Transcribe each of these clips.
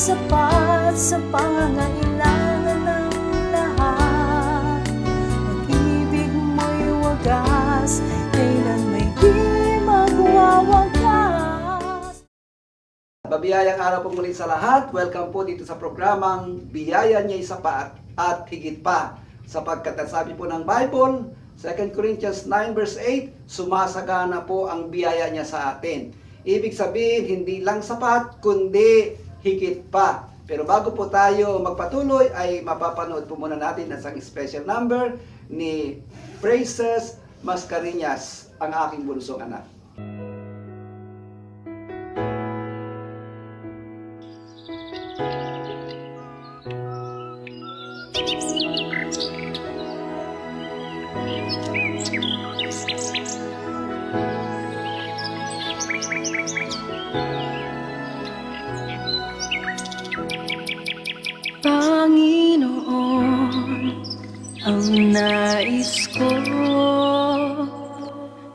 sapat sa pangangailangan ng lahat Pag-ibig mo'y wagas, kailan may di magwawagas Babiyayang araw po muli sa lahat. Welcome po dito sa programang Biyaya niya'y sapat at higit pa. Sapagkat ang sabi po ng Bible, 2 Corinthians 9 verse 8, sumasagana po ang biyaya niya sa atin. Ibig sabihin, hindi lang sapat, kundi higit pa. Pero bago po tayo magpatuloy, ay mapapanood po muna natin ang isang special number ni Praises Mascarinas, ang aking bunsong anak. Panginoon, nais ko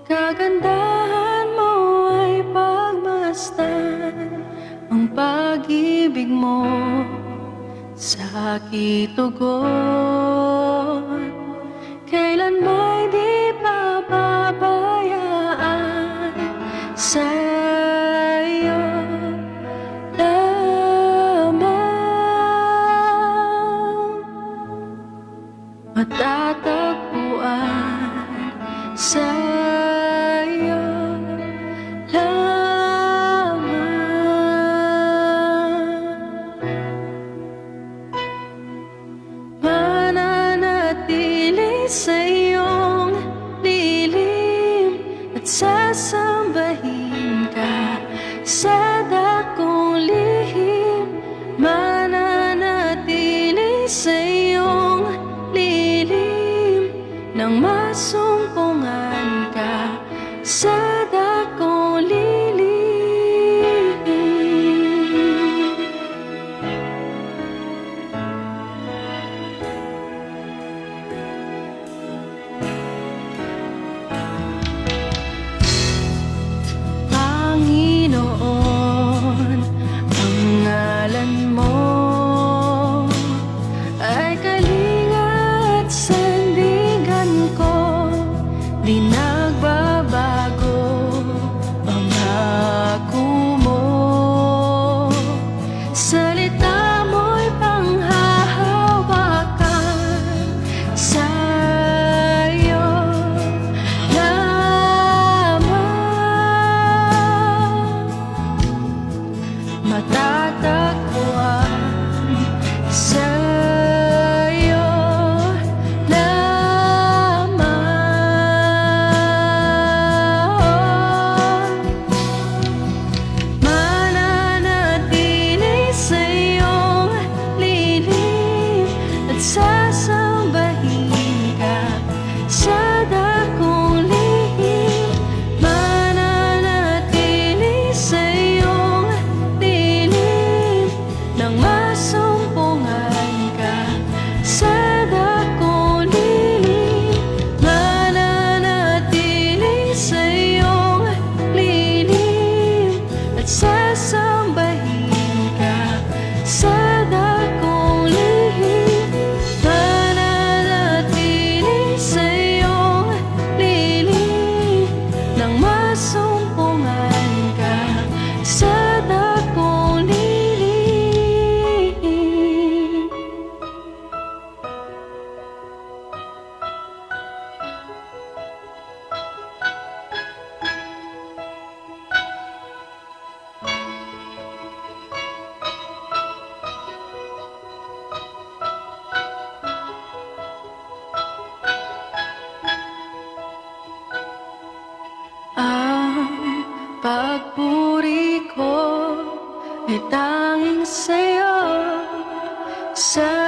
Kagandahan mo ay pagmasdan Ang pag-ibig mo sa kitugon at sasambahin So.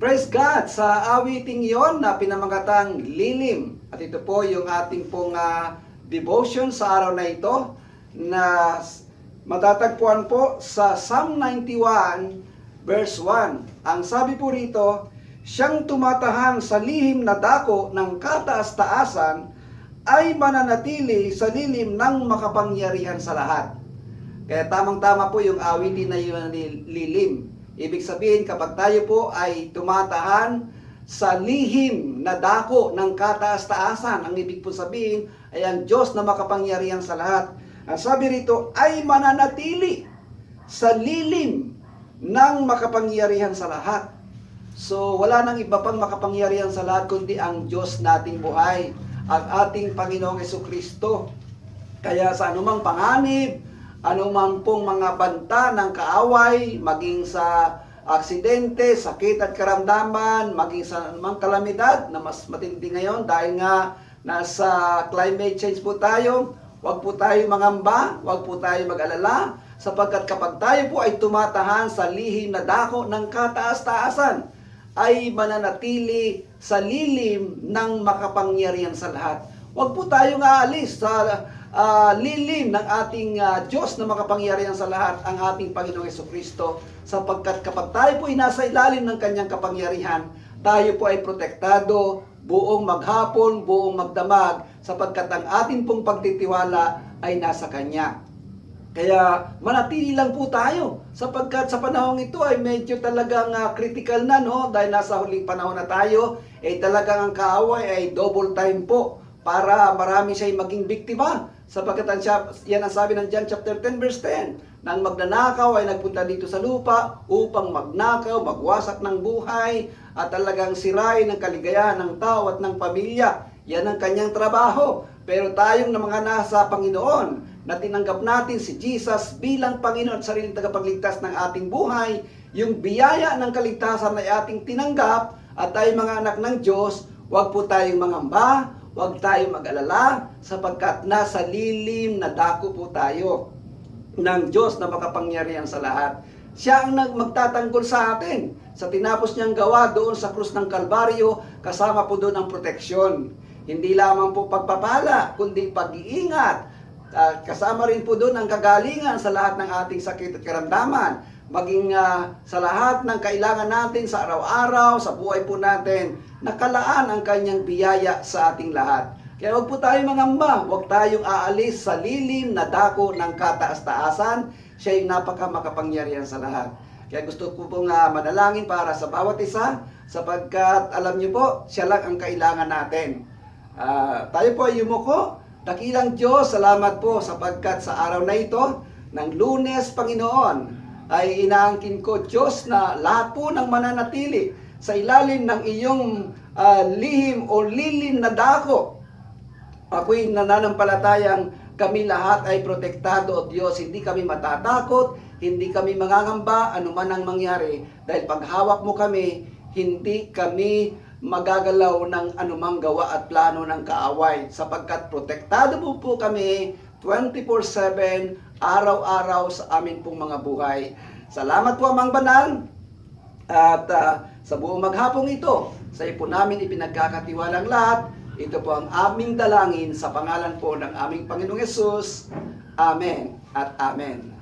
Praise God sa awiting yon na pinamagatang lilim. At ito po yung ating pong ah, devotion sa araw na ito na matatagpuan po sa Psalm 91 verse 1. Ang sabi po rito, siyang tumatahan sa lihim na dako ng kataas-taasan ay mananatili sa lilim ng makapangyarihan sa lahat. Kaya tamang-tama po yung awitin na yun lilim. Ibig sabihin, kapag tayo po ay tumatahan sa lihim na dako ng kataas-taasan, ang ibig po sabihin ay ang Diyos na makapangyarihan sa lahat. Ang sabi rito ay mananatili sa lilim ng makapangyarihan sa lahat. So, wala nang iba pang makapangyarihan sa lahat kundi ang Diyos nating buhay, ang ating Panginoong Yeso Kristo. Kaya sa anumang panganib, anumang pong mga banta ng kaaway, maging sa aksidente, sakit at karamdaman, maging sa anumang kalamidad na mas matindi ngayon dahil nga nasa climate change po tayo, wag po tayo mangamba, wag po tayo mag-alala, sapagkat kapag tayo po ay tumatahan sa lihim na dako ng kataas-taasan, ay mananatili sa lilim ng makapangyarihan sa lahat. Huwag po tayong aalis sa ah, lilim ng ating ah, Diyos na makapangyarihan sa lahat, ang ating Panginoong Yeso Kristo, sapagkat kapag tayo po ay nasa ilalim ng kanyang kapangyarihan, tayo po ay protektado buong maghapon, buong magdamag, sapagkat ang ating pong pagtitiwala ay nasa Kanya. Kaya manatili lang po tayo sapagkat sa panahong ito ay medyo talagang ah, critical na no dahil nasa huling panahon na tayo eh talagang ang kaaway ay double time po para marami siya maging biktima sapagkat ang yan ang sabi ng John chapter 10 verse 10 nang magnanakaw ay nagpunta dito sa lupa upang magnakaw, magwasak ng buhay at talagang sirain ang kaligayahan ng tao at ng pamilya. Yan ang kanyang trabaho. Pero tayong na mga nasa Panginoon, na tinanggap natin si Jesus bilang Panginoon at sariling tagapagligtas ng ating buhay, yung biyaya ng kaligtasan na ating tinanggap at tayo mga anak ng Diyos, huwag po tayong mangamba, huwag tayong mag-alala, sapagkat nasa lilim na dako po tayo ng Diyos na makapangyarihan sa lahat. Siya ang magtatanggol sa atin sa tinapos niyang gawa doon sa krus ng Kalbaryo, kasama po doon ang proteksyon. Hindi lamang po pagpapala, kundi pag-iingat. Ah, kasama rin po doon ang kagalingan sa lahat ng ating sakit at karamdaman. Maging ah, sa lahat ng kailangan natin sa araw-araw, sa buhay po natin, nakalaan ang kanyang biyaya sa ating lahat. Kaya huwag po tayong mangamba, huwag tayong aalis sa lilim na dako ng kataas-taasan. Siya yung napaka makapangyarihan sa lahat. Kaya gusto ko pong ah, manalangin para sa bawat isa, sapagkat alam niyo po, siya lang ang kailangan natin. Ah, tayo po ay yumuko. Dakilang Diyos, salamat po sapagkat sa araw na ito, ng lunes, Panginoon, ay inaangkin ko, Diyos, na lahat po ng mananatili sa ilalim ng iyong ah, lihim o lilim na dako Ako'y nananampalatayang kami lahat ay protektado o Diyos. Hindi kami matatakot, hindi kami mangangamba, anuman ang mangyari. Dahil paghawak mo kami, hindi kami magagalaw ng anumang gawa at plano ng kaaway sapagkat protektado po po kami 24-7 araw-araw sa amin pong mga buhay. Salamat po Amang Banal at ah, sa buong maghapong ito, sa iyo po namin ipinagkakatiwalang lahat. Ito po ang aming dalangin sa pangalan po ng aming Panginoong Yesus. Amen at Amen.